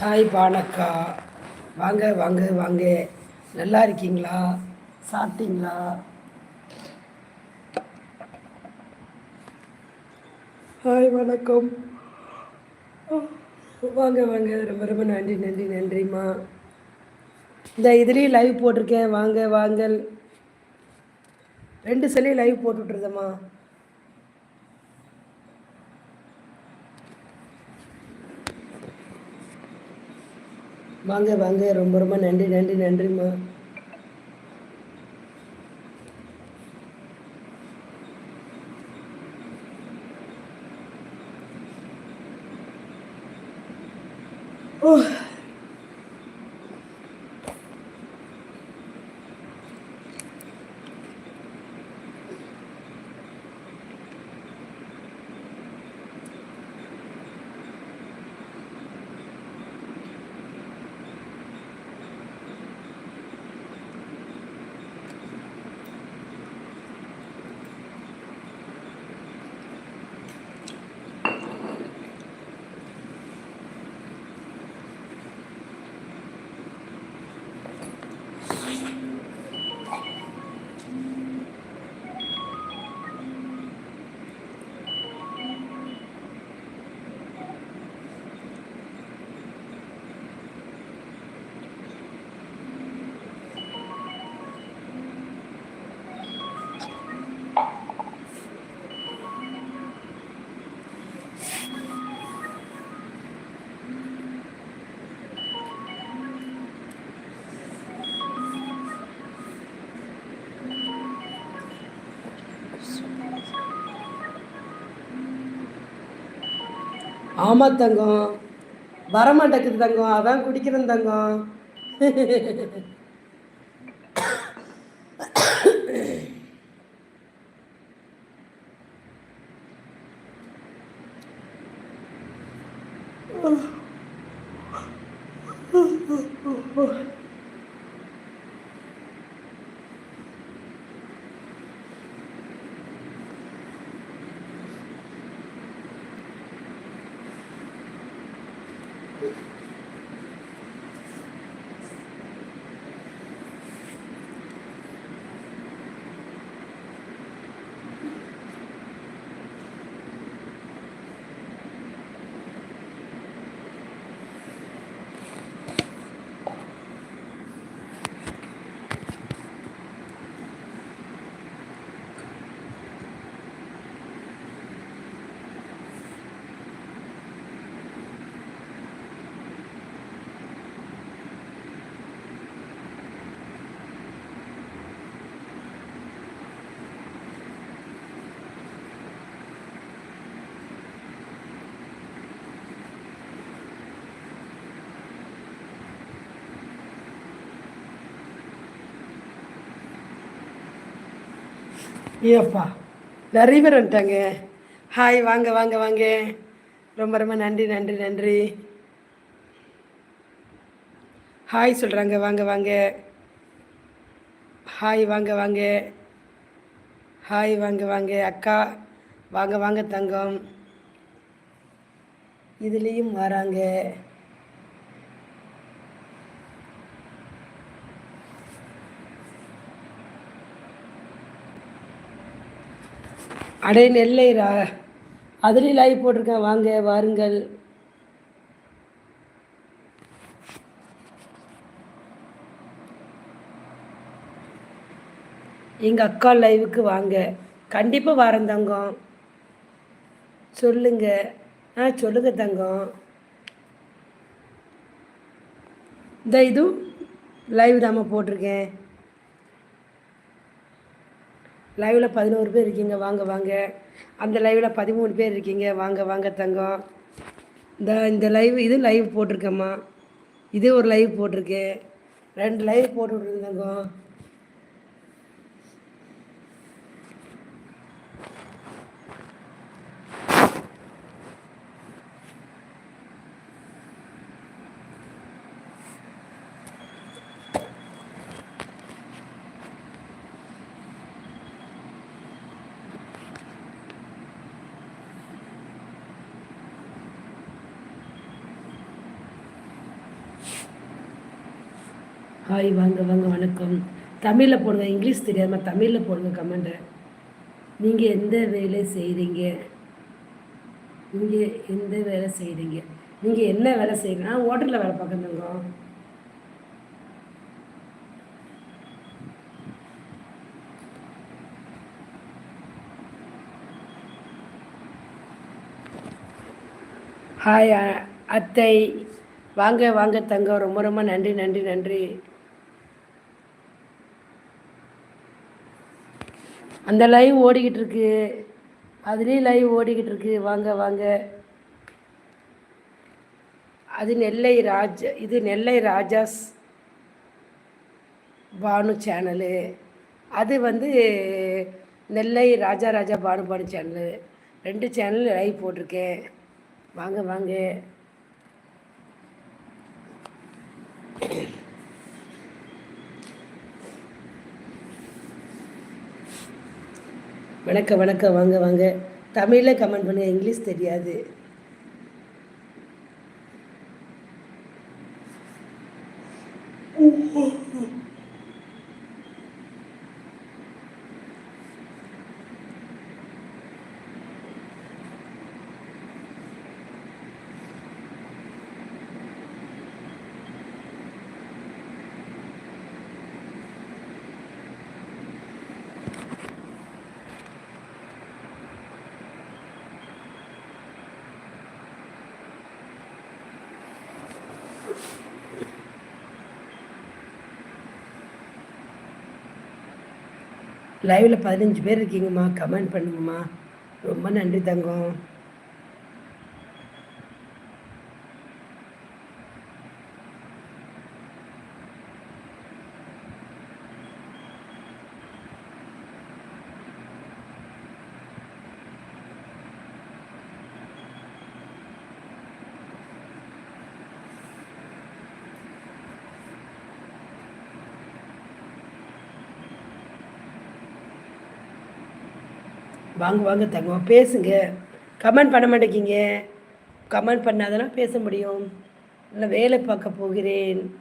Hi பானக்கா. வாங்க வாங்க வாங்க. நல்லா இருக்கீங்களா? சாப்பிட்டீங்களா? ஹாய் வணக்கம். வாங்க வாங்க. ரொம்ப ரொம்ப நன்றி நன்றி நன்றிம்மா. இந்த இதுலேயும் லைவ் போட்டிருக்கேன். வாங்க வாங்க. ரெண்டு சிலையும் லைவ் போட்டு வாங்க வாங்க. ரொம்ப ரொம்ப நன்றி நன்றி நன்றிம்மா ஓ. ஆமாம் தங்கம். வரமாட்டேக்குது தங்கம். அதான் குடிக்கிறேன் தங்கம். ஏப்பா நிறைய பேர் வந்துட்டாங்க. ஹாய் வாங்க வாங்க வாங்க. ரொம்ப ரொம்ப நன்றி நன்றி நன்றி. ஹாய் சொல்கிறாங்க வாங்க வாங்க. ஹாய் வாங்க வாங்க. ஹாய் வாங்க வாங்க. அக்கா வாங்க வாங்க தங்கம். இதுலேயும் வராங்க. அடே நெல்லைரா. அதுலேயும் லைவ் போட்டிருக்கேன் வாங்க வாருங்கள். எங்கள் அக்கா லைவுக்கு வாங்க. கண்டிப்பாக வரேன் தங்கம். சொல்லுங்க. ஆ சொல்லுங்க தங்கம். இந்த இதுவும் லைவ் தாம்மா போட்டிருக்கேன். லைவில் பதினோரு பேர் இருக்கீங்க வாங்க வாங்க. அந்த லைவில் பதிமூணு பேர் இருக்கீங்க வாங்க வாங்க தங்கம். இந்த இந்த லைவ் இது லைவ் போட்டிருக்கேம்மா. இது ஒரு லைவ் போட்டிருக்கேன் ரெண்டு லைவ் போட்டு தங்கம். ஹாய் வாங்க வாங்க வணக்கம். தமிழில் போடுங்க இங்கிலீஷ் தெரியாமல் தமிழில் போடுங்க கமெண்ட்டை. நீங்கள் எந்த வேலை செய்கிறீங்க நீங்கள் எந்த வேலை செய்கிறீங்க நீங்கள் என்ன வேலை செய்கிறீங்க நான் ஹோட்டலில் வேலை பார்க்குறேங்க ஹாய் அத்தை. வாங்க வாங்க தங்கம். ரொம்ப ரொம்ப நன்றி நன்றி நன்றி. அந்த லைவ் ஓடிக்கிட்டு இருக்கு. அதுலேயும் லைவ் ஓடிக்கிட்டு இருக்கு. வாங்க வாங்க. அது நெல்லை ராஜ இது நெல்லை ராஜாஸ் பானு சேனலு அது வந்து நெல்லை ராஜா ராஜா பானு பானு சேனலு ரெண்டு சேனல் லைவ் போட்டிருக்கேன். வாங்க வாங்க. வணக்கம் வணக்கம் வாங்க வாங்க. தமிழில் கமெண்ட் பண்ணுங்க இங்கிலீஷ் தெரியாது. லைவில் பதினஞ்சு பேர் இருக்கீங்கம்மா. கமெண்ட் பண்ணுங்கம்மா. ரொம்ப நன்றி தங்கம். வாங்க வாங்க தங்கம். பேசுங்க. கமெண்ட் பண்ண மாட்டேங்கிங்க கமெண்ட் பண்ணாதானே பேச முடியும். இல்லை வேலை பார்க்க போகிறேன்.